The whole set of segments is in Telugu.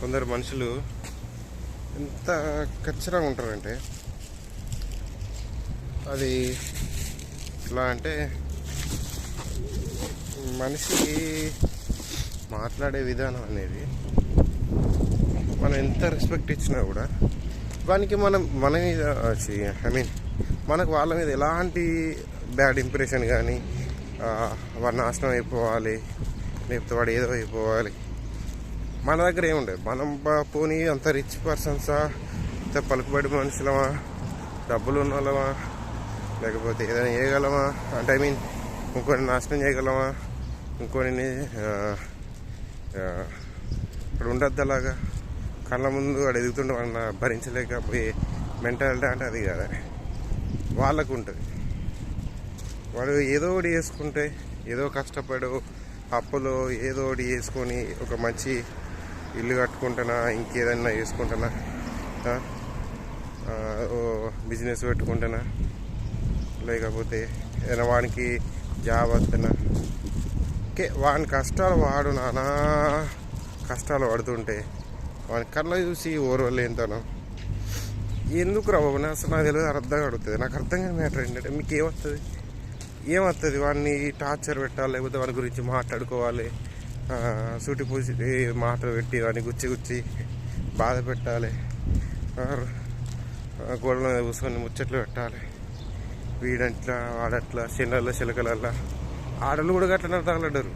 కొందరు మనుషులు ఎంత ఖచ్చితంగా ఉంటారంటే అది ఎలా అంటే మనిషికి మాట్లాడే విధానం అనేది మనం ఎంత రెస్పెక్ట్ ఇచ్చినా కూడా వానికి మనం మన మీద ఐ మీన్ మనకు వాళ్ళ మీద ఎలాంటి బ్యాడ్ ఇంప్రెషన్ కానీ వాడు నాశనం అయిపోవాలి లేకపోతే వాడు ఏదో అయిపోవాలి మన దగ్గర ఏముండదు. మనం పోనీ అంత రిచ్ పర్సన్సా అంత పలుకుబడి మనుషులమా డబ్బులు ఉన్న వాళ్ళమా లేకపోతే ఏదైనా చేయగలమా? అంటే ఐ మీన్ ఇంకొని నాశనం చేయగలమా? ఇంకొన్ని ఇప్పుడు ఉండద్దు అలాగా. కళ్ళ ముందు వాడు ఎదుగుతుండే వాళ్ళని భరించలేకపోయే మెంటాలిటీ అంటే అది కదా. వాళ్ళకు ఉంటుంది. వాడు ఏదో ఒకటి చేసుకుంటే ఏదో కష్టపడు అప్పులో ఏదో ఒకటి చేసుకొని ఒక మంచి ఇల్లు కట్టుకుంటానా ఇంకేదన్నా చేసుకుంటానా ఓ బిజినెస్ పెట్టుకుంటానా లేకపోతే ఏదైనా వానికి జాబ్ వస్తున్నా ఓకే వాని కష్టాలు వాడు నానా కష్టాలు పడుతుంటే వాని కళ్ళ చూసి ఓర్వలేంతనం ఎందుకు రావు అసలు నాకు తెలియదు అర్థం అడుగుతుంది నాకు అర్థం కాని మ్యాటర్ ఏంటంటే మీకు ఏమొస్తుంది ఏమవుతుంది వాడిని టార్చర్ పెట్టాలి లేకపోతే వాని గురించి మాట్లాడుకోవాలి సూటి పూసి మాటలు పెట్టి వాడిని గుచ్చి గుచ్చి బాధ పెట్టాలి. గోడల మీద కూసుకొని ముచ్చట్లు పెట్టాలి. వీడంట్లా వాడట్లా చిన్నల చిలకలల్లా. ఆడలు కూడా గట్లనే తగలడ్డరు.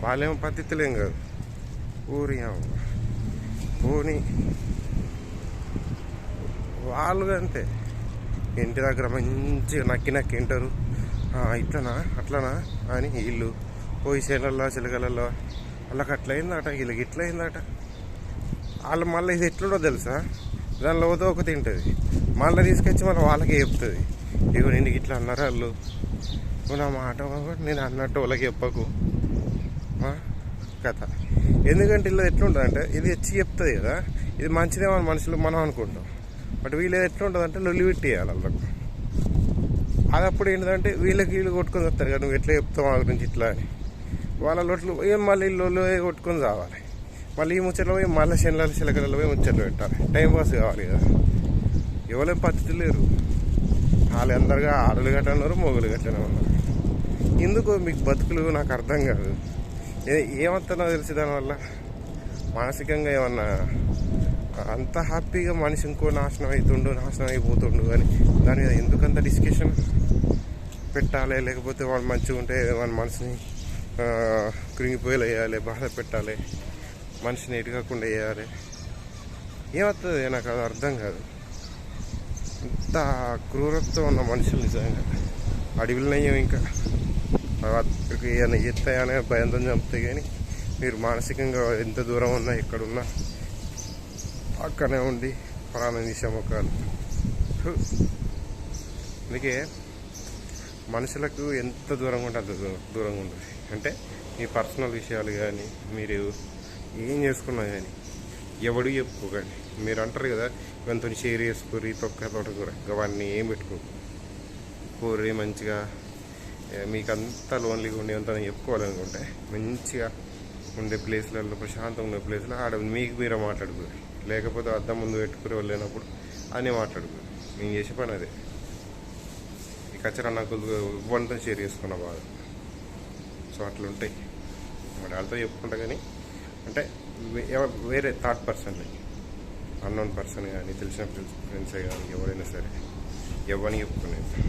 వాళ్ళేమో పద్ధతులేం కాదు. ఊరి అవ్వ. పోనీ వాళ్ళు అంతే. ఇంటి దగ్గర మంచిగా నక్కి నక్కి వింటారు. ఇట్లనా అట్లనా అని వీళ్ళు పోయి చేలల్లో చిలకలలో వాళ్ళకి అట్లా అయిందట వీళ్ళకి ఇట్లా అయిందట వాళ్ళు మళ్ళీ ఇది ఎట్లుండో తెలుసా? దానిలో ఏదో ఒక తింటుంది. మళ్ళీ తీసుకొచ్చి మళ్ళీ వాళ్ళకి చెప్తుంది. ఇగో నేను ఇట్లా అన్నారు వాళ్ళు. నువ్వు నా మాట నేను అన్నట్టు వాళ్ళకి చెప్పకు. కథ. ఎందుకంటే ఇలా ఎట్లుంటుంది అంటే ఇది వచ్చి చెప్తుంది కదా. ఇది మంచిదే మన మనుషులు మనం అనుకుంటాం. బట్ వీళ్ళు ఎట్లుంటుంది అంటే లొల్లి పెట్టేయాలి వాళ్ళకు. అది అప్పుడు ఏంటంటే వీళ్ళకి వీళ్ళు కొట్టుకొని వస్తారు కదా నువ్వు ఎట్లా చెప్తావు వాళ్ళ గురించి ఇట్లా అని. వాళ్ళ లొట్లు ఏం మళ్ళీ లొల్లు కొట్టుకొని రావాలి. మళ్ళీ ఈ ముచ్చట్లు పోయి మళ్ళీ శనలాలు శిలకలలో పోయి ముచ్చట్లు పెట్టాలి. టైం పాస్ కావాలి కదా. ఎవరే పద్ధతి లేరు. వాళ్ళు అందరుగా ఆడలు గట్ట ఉన్నారు మొగులు గట్లనే ఉన్నారు ఎందుకు మీకు బతుకులు నాకు అర్థం కాదు. ఏ- ఏమంతనో తెలిసి దానివల్ల మానసికంగా ఏమన్నా అంత హ్యాపీగా మనిషి ఇంకో నాశనం అవుతుండు నాశనం అయిపోతుండు అని దాని మీద ఎందుకంత డిస్కషన్ పెట్టాలి? లేకపోతే వాళ్ళు మంచిగా ఉంటే వాళ్ళ మనసుని కృంగిపోయేలా వేయాలి బాధ పెట్టాలి మనిషిని ఎటుకాకుండా వేయాలి. ఏమవుతుంది? నాకు అది అర్థం కాదు. ఇంత క్రూరత్వం ఉన్న మనుషులు నిజంగా. అడవిలోనయ్యం ఇంకా. వాటికి ఏమైనా ఎత్తాయనే భయంతో చంపుతాయి కానీ మీరు మానసికంగా ఎంత దూరం ఉన్నా ఎక్కడున్నా అక్కడనే ఉండి ప్రాణం తీసే ఒక అందుకే మనుషులకు ఎంత దూరంగా ఉంటే అంత దూరంగా ఉంటుంది. అంటే మీ పర్సనల్ విషయాలు కానీ మీరు ఏం చేసుకున్నా కానీ ఎవడు చెప్పుకో కానీ. మీరు అంటారు కదా ఇవంతా షేర్ చేసుకోరి తొక్క తోటకూర అవన్నీ ఏం పెట్టుకో. కూరి మంచిగా మీకు అంతా లోన్లీగా ఉండి అంతా చెప్పుకోవాలనుకుంటే మంచిగా ఉండే ప్లేస్లలో ప్రశాంతంగా ఉండే ప్లేస్లో ఆడ మీకు మీరే మాట్లాడుకోరు. లేకపోతే అద్దం ముందు పెట్టుకుని వెళ్ళినప్పుడు అనే మాట్లాడుకోరు. నేను చేసే పని అదే. కచ్చరా నాకు వంట షేర్ చేసుకున్న బాధ సో అట్లుంటాయి మరి వాళ్ళతో చెప్పుకుంటా కానీ అంటే వేరే థర్డ్ పర్సన్ అన్నోన్ పర్సన్ కానీ తెలిసిన ఫ్రెండ్సే కానీ ఎవరైనా సరే ఎవరిని చెప్పుకునేది.